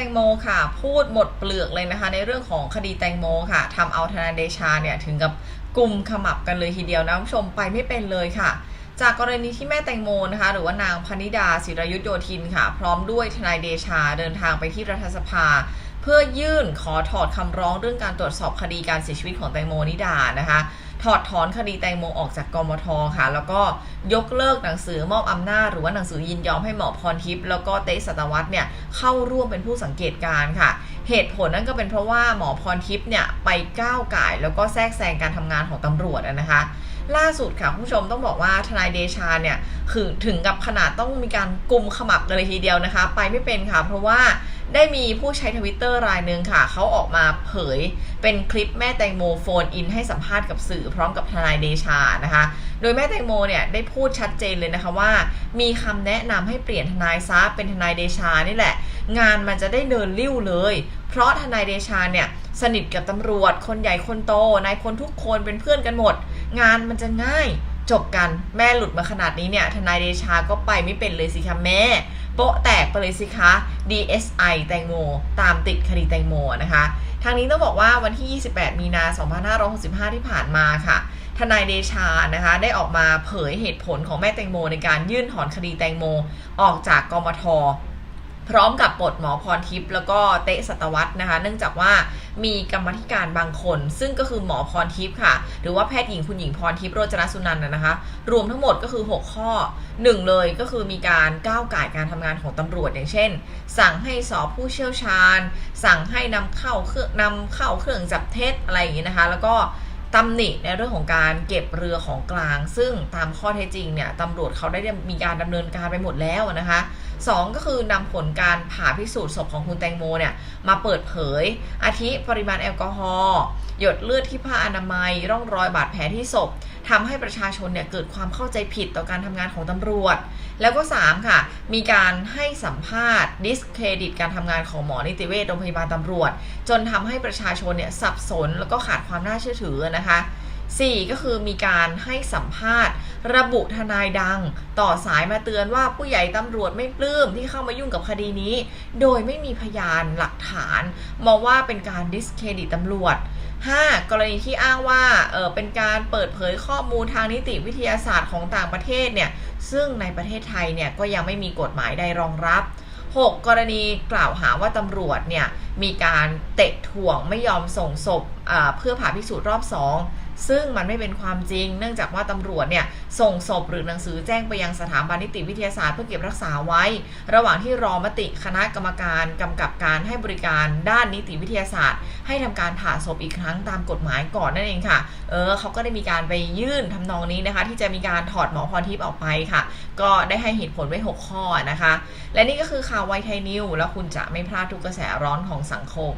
ตงโมค่ะ พูดหมดเปลือกเลยนะคะ ในเรื่องของคดีแตงโมค่ะทำเอาทนายเดชาเนี่ยถึงกับกลุ่มขมับกันเลยทีเดียวนะคุณผู้ชมไปไม่เป็นเลยค่ะ จากกรณีที่แม่แตงโมนะคะ หรือว่านางพนิดาศิรยุทธโยธินค่ะ พร้อมด้วยทนายเดชาเดินทางไปที่รัฐสภา เพื่อยื่นขอถอดคำร้องเรื่องการตรวจสอบคดีการเสียชีวิตของแตงโมนิดานะคะ ถอดถอนคดีแตงโมออกจากกมทค่ะ แล้วก็ยกเลิกหนังสือมอบอำนาจหรือว่าหนังสือยินยอมให้หมอพรทิพย์แล้วก็เตสัตวัฒน์เนี่ยเข้าร่วมเป็นผู้สังเกตการ์ค่ะ เหตุผลนั่นก็เป็นเพราะว่าหมอพรทิพย์เนี่ยไปก้าวไก่แล้วก็แทรกแซงการทำงานของตำรวจนะคะล่าสุดค่ะคุณผู้ชมต้องบอกว่าทนายเดชาเนี่ยคือถึงกับขนาดต้องมีการกลุ่มขมับเลยทีเดียวนะคะ ไปไม่เป็นค่ะ เพราะว่า ได้มีผู้ใช้ทวิตเตอร์รายหนึ่งค่ะ เขาออกมาเผยเป็นคลิปแม่แตงโมโฟนอินให้สัมภาษณ์กับสื่อพร้อมกับทนายเดชานะคะ โดยแม่แตงโมเนี่ยได้พูดชัดเจนเลยนะคะว่า มีคำแนะนำให้เปลี่ยนทนายซะเป็นทนายเดชานี่แหละ งานมันจะได้เดินลิ้วเลย เพราะทนายเดชาเนี่ยสนิทกับตำรวจ คนใหญ่คนโตนายพลทุกคนเป็นเพื่อนกันหมด งานมันจะง่ายจบกันแม่หลุดมาขนาดนี้เนี่ยทนายเดชาก็ไปไม่เป็นเลยสิคะแม่ โปะแตกไปเลยสิคะ DSI แตงโม ตามติดคดีแตงโมนะคะ ทางนี้ต้องบอกว่าวันที่ 28 มีนา 2565 ที่ผ่านมาค่ะ ทนายเดชานะคะ ได้ออกมาเผยเหตุผลของแม่แตงโมในการยื่นถอนคดีแตงโม ออกจากกมท พร้อมกับปลดหมอพรทิพย์แล้วก็เตะสัตวัตนะคะ เนื่องจากว่ามีกรรมธิการบางคน ซึ่งก็คือหมอพรทิพย์ค่ะ หรือว่าแพทย์หญิงคุณหญิงพรทิพย์โรจนสุนันท์นะนะคะ รวมทั้งหมดก็คือ 6 ข้อ 1 เลยก็คือมีการก้าวไก่ายการทำงานของตำรวจอย่างเช่น สั่งให้สอบผู้เชี่ยวชาญ สั่งให้นำเข้าเครื่องนำเข้าเครื่องจับเท็จอะไรอย่างนี้นะคะ แล้วก็ตำหนิในเรื่องของการเก็บเรือของกลาง ซึ่งตามข้อเท็จจริงเนี่ยตำรวจเขาได้มีการดำเนินการไปหมดแล้วนะคะ สองก็คือนำผลการผ่าพิสูจน์ศพของคุณแตงโมเนี่ยมาเปิดเผย อาทิปริมาณแอลกอฮอล์หยดเลือดที่ผ้าอนามัย ร่องรอยบาดแผลที่ศพทำให้ประชาชนเนี่ยเกิดความเข้าใจผิดต่อการทำงานของตำรวจ แล้วก็ 3 ค่ะ มีการให้สัมภาษณ์ดิสเครดิตการทำงานของหมอนิติเวชโรงพยาบาลตำรวจ จนทำให้ประชาชนเนี่ยสับสนแล้วก็ขาดความน่าเชื่อถือนะคะ 4 ก็คือมีการให้สัมภาษณ์ ระบุทนายดัง ต่อสายมาเตือนว่าผู้ใหญ่ตำรวจไม่ปลื้มที่เข้ามายุ่งกับคดีนี้ โดยไม่มีพยานหลักฐาน มองว่าเป็นการดิสเครดิตตำรวจ 5. กรณีที่อ้างว่าเออเป็นการเปิดเผยข้อมูลทางนิติวิทยาศาสตร์ของต่างประเทศเนี่ยซึ่งในประเทศไทยเนี่ยก็ยังไม่มีกฎหมายใดรองรับ 6. กรณีกล่าวหาว่าตำรวจเนี่ยมีการเตะถ่วงไม่ยอมส่งศพเพื่อผ่าพิสูจน์รอบ2 ซึ่งมันไม่เป็นความจริง เนื่องจากว่าตำรวจเนี่ยส่งศพหรือหนังสือแจ้งไปยังสถาบันนิติวิทยาศาสตร์เพื่อเก็บรักษาไว้ ระหว่างที่รอมติคณะกรรมการกำกับการให้บริการด้านนิติวิทยาศาสตร์ ให้ทำการผ่าศพอีกครั้งตามกฎหมายก่อนนั่นเองค่ะ เออเขาก็ได้มีการไปยื่นทำนองนี้นะคะ ที่จะมีการถอดหมอพรทิพย์ออกไปค่ะ ก็ได้ให้เหตุผลไว้ 6 ข้อนะคะ และนี่ก็คือข่าวไวไทยนิวแล้วคุณจะไม่พลาดทุกกระแสร้อนของสังคม